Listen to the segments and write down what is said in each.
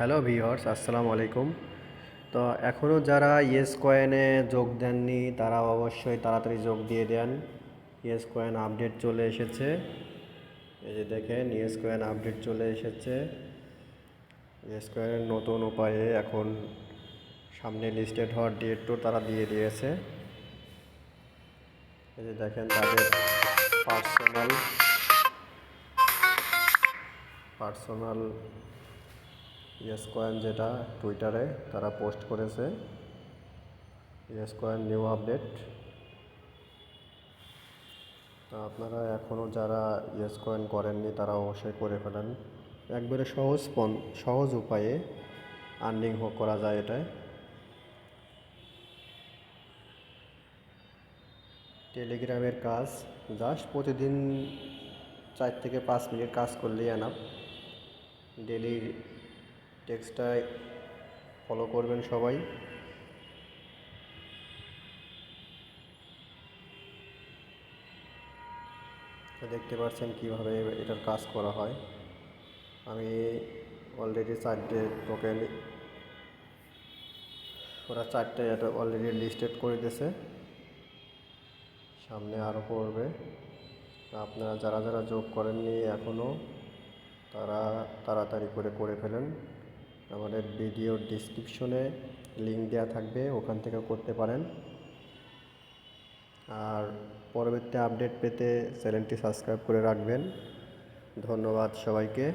Hello viewers আসসালামু আলাইকুম। তো এখনও যারা ইয়েস কয়েনে যোগ দেননি, তারা অবশ্যই তাড়াতাড়ি যোগ দিয়ে দেন। ইয়েস কয়েন আপডেট চলে এসেছে। এই যে দেখেন ইয়েস কয়েন আপডেট চলে এসেছে। ইয়েস কয়েনের নতুন উপায়ে এখন সামনে লিস্টেড হওয়ার ডেটও তারা দিয়ে দিয়েছে। এই যে দেখেন, তাদের পার্সোনাল পার্সোনাল ইয়েস কয়েন যেটা টুইটারে তারা পোস্ট করেছে। ইয়েস কয়েন নিউ আপডেট তা আপনারা এখনও যারা ইয়েস কয়েন করেননি তারা অবশ্যই করে ফেলেন। একবারে সহজ পন সহজ উপায়ে আর্নিং হোক করা যায় এটায় টেলিগ্রামের কাজ জাস্ট প্রতিদিন চার থেকে পাঁচ মিনিট কাজ করলেই আনাপ ডেলি টেক্সটাই ফলো করবেন সবাই। দেখতে পাচ্ছেন কীভাবে এটার কাজ করা হয়। আমি অলরেডি চারটে টোকেন ওরা চারটে এটা অলরেডি লিস্টেড করে দিয়েছে। সামনে আরও করবে আপনারা যারা যারা যোগ করেননি এখনও তারা তাড়াতাড়ি করে করে ফেলেন। আমাদের ভিডিওর ডিসক্রিপশনে লিঙ্ক দেওয়া থাকবে, ওখান থেকে করতে পারেন। আর পরবর্তী আপডেট পেতে চ্যানেলটি সাবস্ক্রাইব করে রাখবেন। ধন্যবাদ সবাইকে।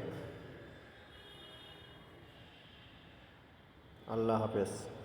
আল্লাহ হাফেজ।